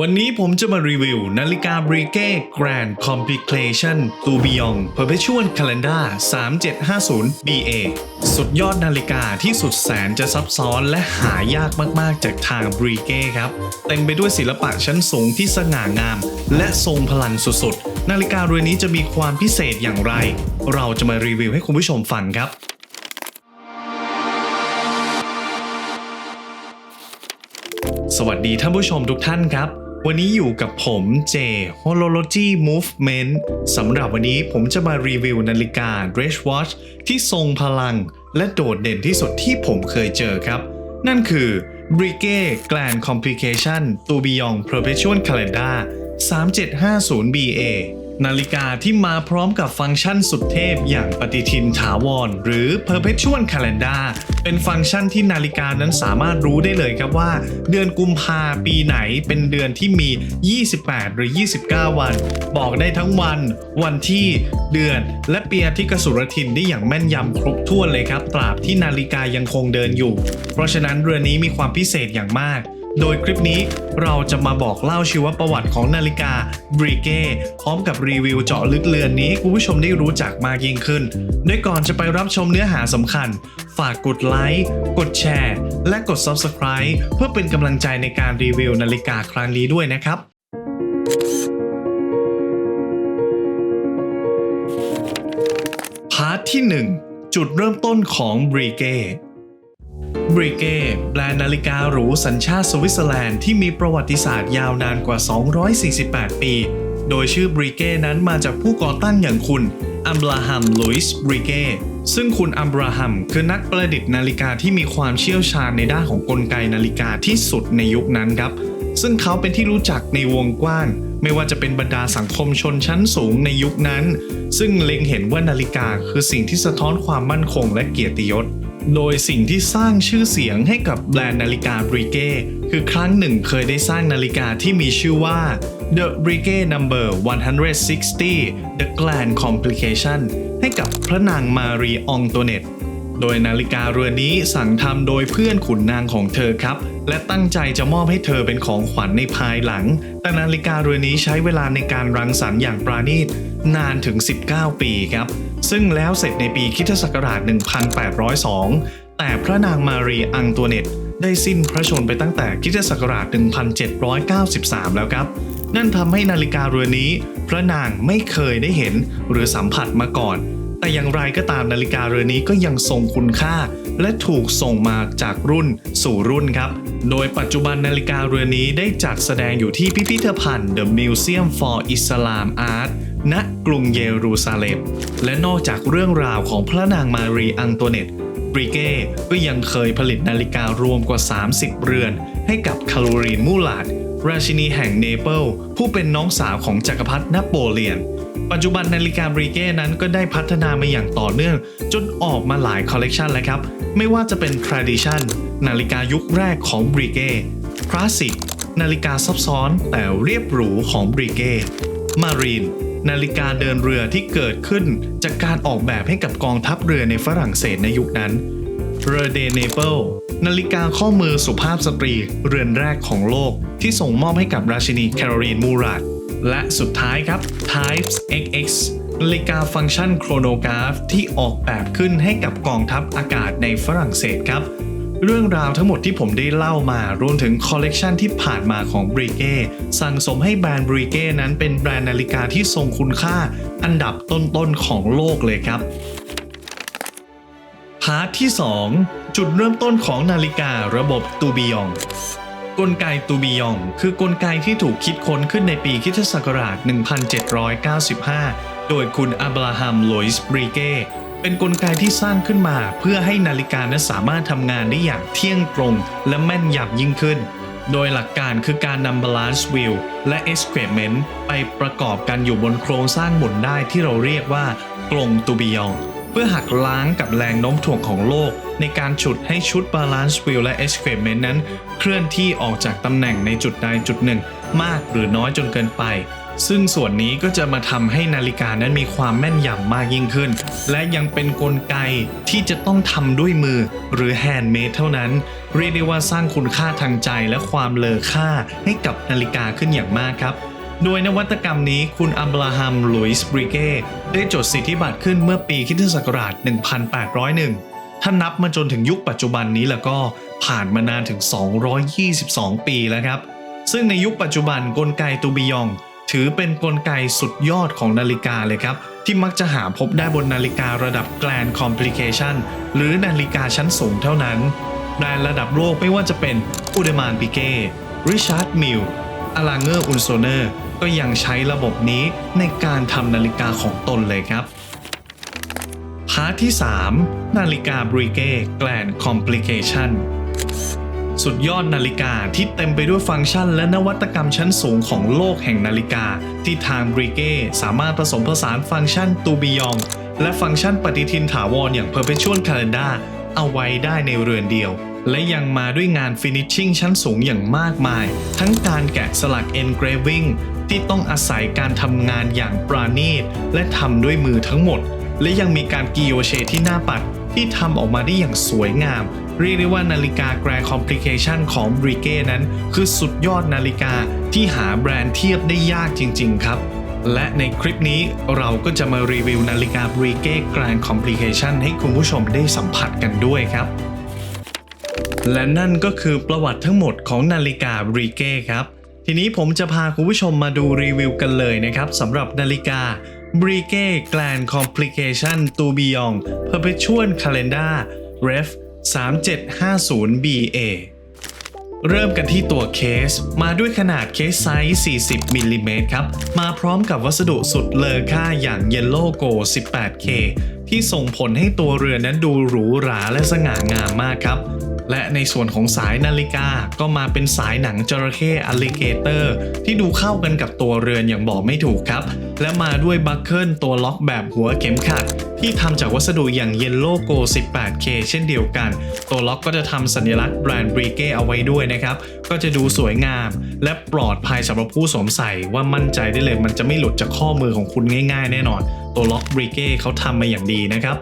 วันนี้ผมจะมารีวิว นาฬิกา b r i g e Grand Complication Tourbillon Perpetual Calendar 3750 BA สุดยอดนาฬิกาที่สุดแสนจะซับซ้อนและหายากมากๆ จากทาง b r i g e ครับ เต็มไปด้วยศิลปะชั้นสูงที่สง่างาม และทรงพลังสุดๆ นาฬิกาเรือนนี้จะมีความพิเศษอย่างไร เราจะมารีวิวให้คุณผู้ชมฟังครับสวัสดีท่านผู้ชมทุกท่านครับ วันนี้อยู่กับผมเจ Horology Movement สำหรับวันนี้ผมจะมารีวิวนาฬิกา Dress Watch ที่ทรงพลัง และโดดเด่นที่สุดที่ผมเคยเจอครับ นั่นคือ b r i g e Grand Complication Tourbillon g Perpetual Calendar 3750 BA นาฬิกาที่มาพร้อมกับฟังก์ชันสุดเทพอย่างปฏิทินถาวร หรือ Perpetual Calendar เป็นฟังก์ชันที่นาฬิกานั้นสามารถรู้ได้เลยครับว่า เดือนกุมภาปีไหนเป็นเดือนที่มี 28 หรือ 29 วัน บอกได้ทั้งวัน วันที่เดือนและปีทิตย์กสุรทินได้อย่างแม่นยำครบถ้วนเลยครับ ตราบที่นาฬิกายังคงเดินอยู่ เพราะฉะนั้นเรือนนี้มีความพิเศษอย่างมาก โดยคลิปนี้เราจะมาบอกเล่าชีวประวัติของนาฬิกา b r i g e พร้อมกับรีวิวเจาะลึกเรือนนี้คุณผู้ชมได้รู้จักมากยิ่งขึ้นโดยก่อนจะไปรับชมเนื้อหาสำคัญ ฝากกดไลค์กดแชร์ และกด Subscribe เพื่อเป็นกำลังใจในการรีวิวนาฬิกาครั้งนี้ด้วยนะครับพาร์ทที่ 1 จุดเริ่มต้นของ b r i g e บริเก้แบรนด์นาฬิกาหรูสัญชาติสวิตเซอร์แลนด์ที่มีประวัติศาสตร์ยาวนานกว่า 248 ปี โดยชื่อบริเก้นั้นมาจากผู้ก่อตั้งอย่างคุณอัมบราฮัมลุยส์บริเก้ซึ่งคุณอัมบราฮัมคือนักประดิษฐ์นาฬิกาที่มีความเชี่ยวชาญในด้านของกลไกนาฬิกาที่สุดในยุคนั้นครับ ซึ่งเขาเป็นที่รู้จักในวงกว้าง ไม่ว่าจะเป็นบรรดาสังคมชนชั้นสูงในยุคนั้น ซึ่งเล็งเห็นว่านาฬิกาคือสิ่งที่สะท้อนความมั่นคงและเกียรติยศ โดยสิ่งที่สร้างชื่อเสียงให้กับแบรนด์นาฬิกา b r i g e คือครั้งหนึ่งเคยได้สร้างนาฬิกาที่มีชื่อว่า The b r i g e Number 160 The Grand Complication ให้กับพระนางมารีองโตเนตโดยนาฬิกาเรือนนี้สั่งทำโดยเพื่อนขุนนางของเธอครับ และตั้งใจจะมอบให้เธอเป็นของขวัญในภายหลัง แต่นาฬิกาเรือนนี้ใช้เวลาในการรังสรรค์อย่างปราณีตนานถึง 19 ปีครับ ซึ่งแล้วเสร็จในปีคริสตศักราช 1802 แต่พระนางมารีอังตัวเนตได้สิ้นพระชนม์ไปตั้งแต่คริสตศักราช 1793 แล้วครับ นั่นทำให้นาฬิกาเรือนนี้ พระนางไม่เคยได้เห็นหรือสัมผัสมาก่อน แต่อย่างไรก็ตามนาฬิกาเรือนนี้ก็ยังทรงคุณค่า และถูกส่งมาจากรุ่นสู่รุ่นครับ โดยปัจจุบันนาฬิกาเรือนนี้ได้จัดแสดงอยู่ที่พิพิธภัณฑ์ The Museum for Islam Art ณกรุงเยรูซาเล็ม และนอกจากเรื่องราวของพระนางมารีอังโตเนตบริเก้ก็ยังเคยผลิตนาฬิการวมกว่า 30 เรือน ให้กับคาโรลีนมูลาด ราชินีแห่งเนเปิลผู้เป็นน้องสาวของจักรพรรดินโปเลียน ปัจจุบันนาฬิกาบริเก้นั้นก็ได้พัฒนามาอย่างต่อเนื่อง จนออกมาหลายคอลเลกชันแล้วครับ ไม่ว่าจะเป็น Tradition นาฬิกายุคแรกของบริเก้ Classic นาฬิกาซับซ้อนแต่เรียบหรูของบริเก้ Marine น นาฬิกาเดินเรือที่เกิดขึ้นจากการออกแบบให้กับกองทัพเรือในฝรั่งเศสในยุคนั้นเรเดเนเปิลนาฬิกาข้อมือสุภาพสตรีเรือนแรกของโลกที่ส่งมอบให้กับราชินีแคโรลีนมูราดและสุดท้ายครับ Types XX นาฬิกาฟังก์ชันโครโนกราฟที่ออกแบบขึ้นให้กับกองทัพอากาศในฝรั่งเศสครับ เรื่องราวทั้งหมดที่ผมได้เล่ามารวมถึงคอลเลกชันที่ผ่านมาของบริเก้สั่งสมให้แบรนด์บริเก้นั้นเป็นแบรนด์นาฬิกาที่ทรงคุณค่าอันดับต้นๆของโลกเลยครับพาร์ทที่ 2 จุดเริ่มต้นของนาฬิการะบบตูบิยองกลไกตูบิยอง คือกลไกที่ถูกคิดค้นขึ้นในปีคริสตศักราช 1795 โดยคุณอับราฮัม โลอิสบริเก้ เป็นกลไกที่สร้างขึ้นมาเพื่อให้นาฬิกานั้นสามารถทำงานได้อย่างเที่ยงตรง และแม่นยำยิ่งขึ้น โดยหลักการคือการนำ balance wheel และ escapement ไปประกอบกันอยู่บนโครงสร้างหมุนได้ที่เราเรียกว่ากลงตูบิยอง เพื่อหักล้างกับแรงโน้มถ่วงของโลก ในการฉุดให้ชุด balance wheel และ escapement นั้น เคลื่อนที่ออกจากตำแหน่งในจุดใดจุดหนึ่ง มากหรือน้อยจนเกินไป ซึ่งส่วนนี้ก็จะมาทำให้นาฬิกานั้นมีความแม่นยำมากยิ่งขึ้น และยังเป็นนกลไกที่จะต้องทำด้วยมือหรือแฮนด์เมดเท่านั้น เรียกได้ว่าสร้างคุณค่าทางใจและความเลอค่าให้กับนาฬิกาขึ้นอย่างมากครับโดยนวัตกรรมนี้คุณอับราฮัมลุยส์บริเก้ได้จดสิทธิบัตรขึ้นเมื่อปีคิศักราช 1801 ถ้านับมาจนถึงยุคปัจจุบันนี้แล้วก็ผ่านมานานถึง 222 ปีแล้วครับ ซึ่งในยุคปัจจุบันกลไกตูบิยอง ถือเป็นกลไกสุดยอดของนาฬิกาเลยครับ ที่มักจะหาพบได้บนนาฬิการะดับแกลนคอมพลิเคชันหรือนาฬิกาชั้นสูงเท่านั้นแบรนด์ระดับโลกไม่ว่าจะเป็นอูเดมานปิเก้ริชาร์ดมิลอลาเงอร์อุนโซเนอร์ ก็ยังใช้ระบบนี้ในการทำนาฬิกาของตนเลยครับพาร์ทที่ 3 นาฬิกาบริเก้แกลนคอมพลิเคชัน สุดยอดนาฬิกาที่เต็มไปด้วยฟังก์ชัน และนวัตกรรมชั้นสูงของโลกแห่งนาฬิกา ที่ทางบริเก้สามารถผสมผสานฟังก์ชันตูบิยอง และฟังก์ชันปฏิทินถาวรอย่าง Perpetual Calendar เอาไว้ได้ในเรือนเดียว และยังมาด้วยงานฟินิชชิ่งชั้นสูงอย่างมากมาย ทั้งการแกะสลัก engraving ที่ต้องอาศัยการทำงานอย่างปราณีต และทำด้วยมือทั้งหมด และยังมีการกิโยเชที่หน้าปัด ที่ทำออกมาได้อย่างสวยงาม เรียกได้ว่านาฬิกา Grand Complication ของ b r i g e นั้น คือสุดยอดนาฬิกาที่หาแบรนด์เทียบได้ยากจริง ๆ ครับ และในคลิปนี้เราก็จะมารีวิวนาฬิกา b r i g e Grand Complication ให้คุณผู้ชมได้สัมผัสกันด้วยครับ และนั่นก็คือประวัติทั้งหมดของนาฬิกาบรีเก้ครับ ทีนี้ผมจะพาคุณผู้ชมมาดูรีวิวกันเลยนะครับสำหรับนาฬิกา b r i g e Grand Complication t o b i o n Perpetual Calendar Ref 3750 BA เริ่มกันที่ตัวเคส มาด้วยขนาดเคสไซส์ 40 มิลลิเมตรครับ มาพร้อมกับวัสดุสุดเลอค่าอย่าง Yellow Go 18K ที่ส่งผลให้ตัวเรือนนั้นดูหรูหราและสง่างามมากครับ และในส่วนของสายนาฬิกาก็มาเป็นสายหนังจระเข้อ l ลิเกเตอร์ ที่ดูเข้ากันกับตัวเรือนอย่างบอกไม่ถูกครับ และมาด้วยบัคเกิลตัวล็อกแบบหัวเข็มขัด ที่ทำจากวัสดุอย่าง Yellow Go 18K เช่นเดียวกัน ตัวล็อกก็จะทำสัญลักษณ์แบรนด์บรีเก้เอาไว้ด้วยนะครับ ก็จะดูสวยงาม และปลอดภัยสำหรับผู้สวมใส่ว่ามั่นใจได้เลยมันจะไม่หลุดจากข้อมือของคุณง่ายๆ แน่นอนตัวล็อกบริเก้เขาทำมาอย่างดีนะครับ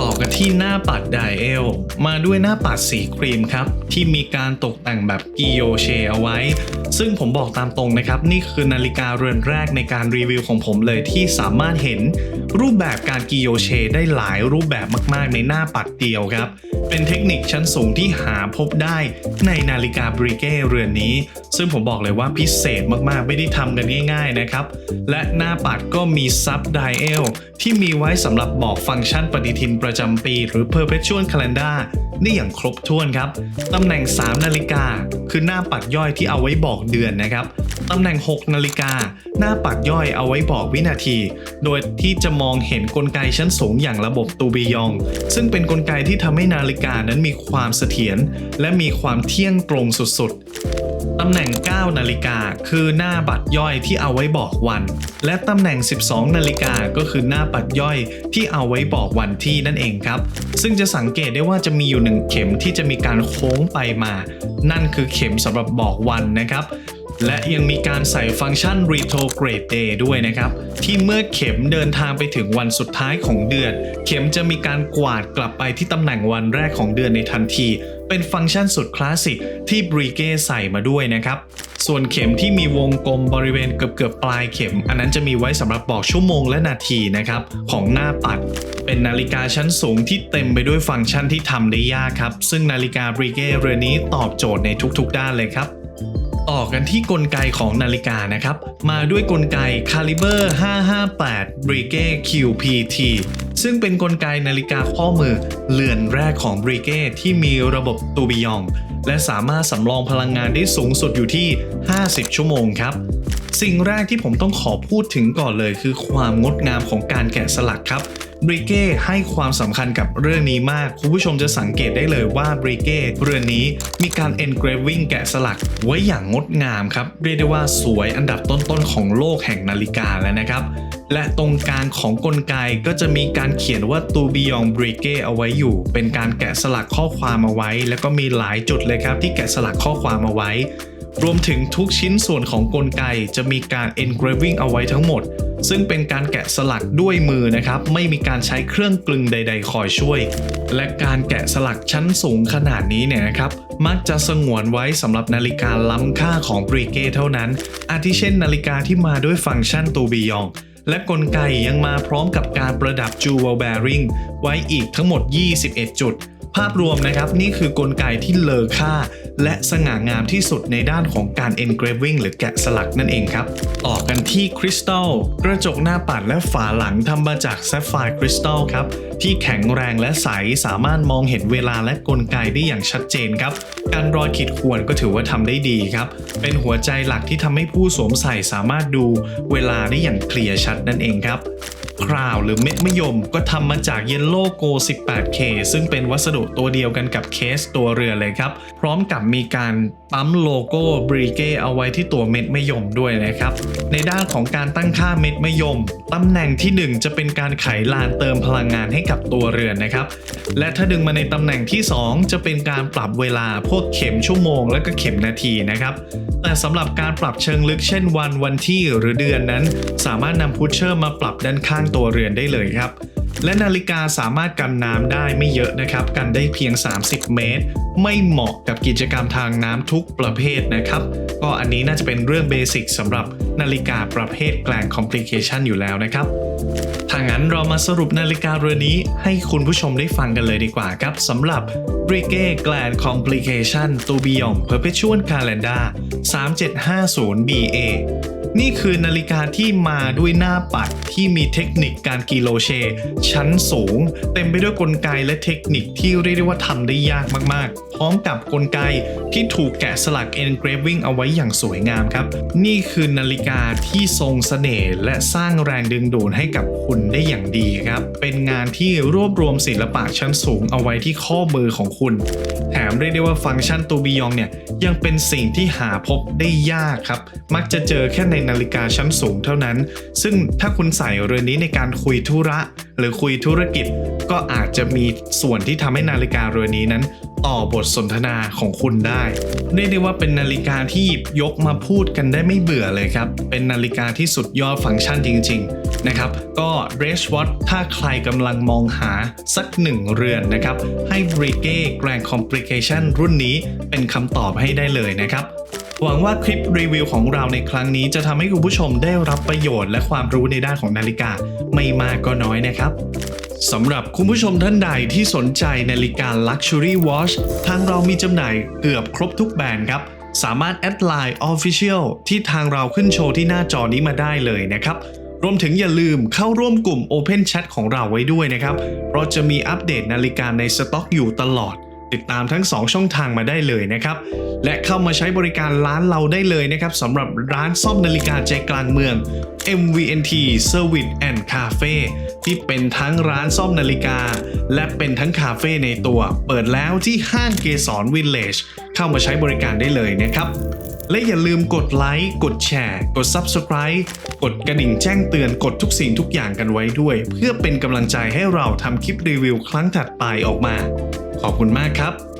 ต่อกันที่หน้าปัดไดเอลมาด้วยหน้าปัดสีครีมครับ ที่มีการตกแต่งแบบกิโยเชเอาไว้ซึ่งผมบอกตามตรงนะครับ นี่คือนาฬิกาเรือนแรกในการรีวิวของผมเลยที่สามารถเห็นรูปแบบการกิโยเชได้หลายรูปแบบมากๆในหน้าปัดเดียวครับเป็นเทคนิคชั้นสูงที่หาพบได้ในนาฬิกาบริเก้เรือนนี้ ซึ่งผมบอกเลยว่าพิเศษมากๆ ไม่ได้ทำกันง่ายๆนะครับ และหน้าปัดก็มีซับไดเอลที่มีไว้สำหรับบอกฟังก์ชันปฏิทินประจำปี หรือ Perpetual Calendar ได้อย่างครบถ้วนครับ ตำแหน่ง 3 นาฬิกา คือหน้าปัดย่อยที่เอาไว้บอกเดือนนะครับ ตำแหน่ง 6 นาฬิกา หน้าปัดย่อยเอาไว้บอกวินาที โดยที่จะมองเห็นกลไกชั้นสูงอย่างระบบตูบิยอง ซึ่งเป็นกลไกที่ทำให้นาฬิกานั้นมีความเสถียรและมีความเที่ยงตรงสุดๆ ตำแหน่ง 9 นาฬิกาคือหน้าบัตรย่อยที่เอาไว้บอกวัน และตำแหน่ง 12 นาฬิกาก็คือหน้าบัตรย่อยที่เอาไว้บอกวันที่นั่นเองครับ ซึ่งจะสังเกตได้ว่าจะมีอยู่หนึ่งเข็มที่จะมีการโค้งไปมา นั่นคือเข็มสำหรับบอกวันนะครับ และยังมีการใส่ฟังก์ชัน retrograde day ด้วยนะครับ ที่เมื่อเข็มเดินทางไปถึงวันสุดท้ายของเดือน เข็มจะมีการกวาดกลับไปที่ตำแหน่งวันแรกของเดือนในทันที เป็นฟังก์ชันสุดคลาสสิกที่บรีเก้ใส่มาด้วยนะครับส่วนเข็มที่มีวงกลมบริเวณเกือบๆปลายเข็ม อันนั้นจะมีไว้สำหรับบอกชั่วโมงและนาทีนะครับของหน้าปัด เป็นนาฬิกาชั้นสูงที่เต็มไปด้วยฟังก์ชันที่ทำได้ยากครับ ซึ่งนาฬิกาบรีเก้เรือนนี้ตอบโจทย์ในทุกๆด้านเลยครับ ต่อกันที่กลไกของนาฬิกานะครับ มาด้วยกลไก Caliber 558 b r i g e QPT ซึ่งเป็นกลไกนาฬิกาข้อมือเรือนแรกของ b r i g e ที่มีระบบตูบิยอง และสามารถสำรองพลังงานได้สูงสุดอยู่ที่ 50 ชั่วโมงครับ สิ่งแรกที่ผมต้องขอพูดถึงก่อนเลยคือความงดงามของการแกะสลักครับ บริเก้ให้ความสำคัญกับเรื่องนี้มาก คุณผู้ชมจะสังเกตได้เลยว่าบริเก้เรือนนี้มีการ engraving แกะสลักไว้อย่างงดงามครับ เรียกได้ว่าสวยอันดับต้นๆของโลกแห่งนาฬิกาแล้วนะครับ และตรงกลางของกลไกก็จะมีการเขียนว่าตูบิยองบริเก้เอาไว้อยู่ เป็นการแกะสลักข้อความเอาไว้ แล้วก็มีหลายจุดเลยครับที่แกะสลักข้อความเอาไว้ รวมถึงทุกชิ้นส่วนของกลไกจะมีการ engraving เอาไว้ทั้งหมด ซึ่งเป็นการแกะสลักด้วยมือนะครับ ไม่มีการใช้เครื่องกลึงใด ๆ คอยช่วย และการแกะสลักชั้นสูงขนาดนี้เนี่ยนะครับ มักจะสงวนไว้สำหรับนาฬิกาล้ำค่าของบริเกเท่านั้น อาทิเช่น นาฬิกาที่มาด้วยฟังก์ชันตูบียองและกลไกยังมาพร้อมกับการประดับ Jewel Bearing ไว้อีกทั้งหมด 21 จุด ภาพรวมนะครับนี่คือกลไกที่เลอค่า และสง่างามที่สุดในด้านของการ engraving หรือแกะสลักนั่นเองครับ ต่อกันที่คริสตัลกระจกหน้าปัดและฝาหลังทำมาจากแซฟไฟร์คริสตัลครับที่แข็งแรงและใสสามารถมองเห็นเวลาและกลไกได้อย่างชัดเจนครับ การรอยขีดข่วนก็ถือว่าทำได้ดีครับ เป็นหัวใจหลักที่ทำให้ผู้สวมใส่สามารถดูเวลาได้อย่างเคลียร์ชัดนั่นเองครับ คราวหรือเม็ดมะยมก็ทำมาจากเยลโล่โก 18K ซึ่งเป็นวัสดุตัวเดียวกันกับเคสตัวเรือเลยครับ พร้อมกับมีการปั๊มโลโก้บริเก้เอาไว้ที่ตัวเม็ดมะยมด้วยนะครับ ในด้านของการตั้งค่าเม็ดมะยมตำแหน่งที่ 1 จะเป็นการไขลานเติมพลังงานให้กับตัวเรือนนะครับ และถ้าดึงมาในตำแหน่งที่ 2 จะเป็นการปรับเวลาพวกเข็มชั่วโมง และก็เข็มนาทีนะครับ แต่สำหรับการปรับเชิงลึกเช่นวันวันที่หรือเดือนนั้น สามารถนำพุชเชอร์มาปรับด้านข้างตัวเรือนได้เลยครับ และนาฬิกาสามารถกันน้ำได้ไม่เยอะนะครับ กันได้เพียง 30 เมตร ไม่เหมาะกับกิจกรรมทางน้ำทุกประเภทนะครับ ก็อันนี้น่าจะเป็นเรื่องเบสิกสำหรับนาฬิกาประเภทแกลนคอมพลิเคชันอยู่แล้วนะครับถ้างั้นเรามาสรุปนาฬิกาเรือนนี้ให้คุณผู้ชมได้ฟังกันเลยดีกว่าครับสำหรับ b r i g e Grand Complication t o b i o n Perpetual Calendar 3750 BA นี่คือนาฬิกาที่มาด้วยหน้าปัดที่มีเทคนิคการกิโลเช ชั้นสูง เต็มไปด้วยกลไกและเทคนิคที่เรียกได้ว่าทำได้ยากมากๆ พร้อมกับกลไกที่ถูกแกะสลัก engraving เอาไว้อย่างสวยงามครับ นี่คือนาฬิกาที่ทรงเสน่ห์และสร้างแรงดึงดูดให้กับคุณได้อย่างดีครับ เป็นงานที่รวบรวมศิลปะชั้นสูงเอาไว้ที่ข้อมือของคุณ แถมเรียกได้ว่าฟังก์ชันตูบิยองเนี่ยยังเป็นสิ่งที่หาพบได้ยากครับ มักจะเจอแค่ในนาฬิกาชั้นสูงเท่านั้น ซึ่งถ้าคุณใส่เรือนนี้ในการคุยธุระ หรือคุยธุรกิจ ก็อาจจะมีส่วนที่ทำให้นาฬิกาเรือนนี้นั้น ต่อบทสนทนาของคุณได้เรียกได้ว่าเป็นนาฬิกาที่หยิบยกมาพูดกันได้ไม่เบื่อเลยครับ เป็นนาฬิกาที่สุดยอดฟังก์ชันจริง ๆ นะครับ ก็ r a c e Watch ถ้าใครกำลังมองหาสักหนึ่งเรือนนะครับ ให้ b r i g e Grand Complication รุ่นนี้เป็นคำตอบให้ได้เลยนะครับ หวังว่าคลิปรีวิวของเราในครั้งนี้จะทำให้คุณผู้ชมได้รับประโยชน์และความรู้ในด้านของนาฬิกาไม่มากก็น้อยนะครับสำหรับคุณผู้ชมท่านใดที่สนใจนาฬิกา Luxury Watch ทางเรามีจำหน่ายเกือบครบทุกแบรนด์ครับ สามารถแอดไลน์ Official ที่ทางเราขึ้นโชว์ที่หน้าจอนี้มาได้เลยนะครับรวมถึงอย่าลืมเข้าร่วมกลุ่ม Open Chat ของเราไว้ด้วยนะครับ เพราะจะมีอัปเดตนาฬิกาในสต็อกอยู่ตลอด ติดตามทั้ง 2 ช่องทางมาได้เลยนะครับ และเข้ามาใช้บริการร้านเราได้เลยนะครับสำหรับร้านซ่อมนาฬิกาใจกลางเมือง MVNT Service and Cafe ที่เป็นทั้งร้านซ่อมนาฬิกา และเป็นทั้งคาเฟ่ในตัว เปิดแล้วที่ห้างเกสรวิลเลจเข้ามาใช้บริการได้เลยนะครับและอย่าลืมกดไลค์ กดแชร์ กด Subscribe กดกระดิ่งแจ้งเตือน กดทุกสิ่งทุกอย่างกันไว้ด้วย เพื่อเป็นกำลังใจให้เราทำคลิปรีวิวครั้งถัดไปออกมา ขอบคุณมากครับ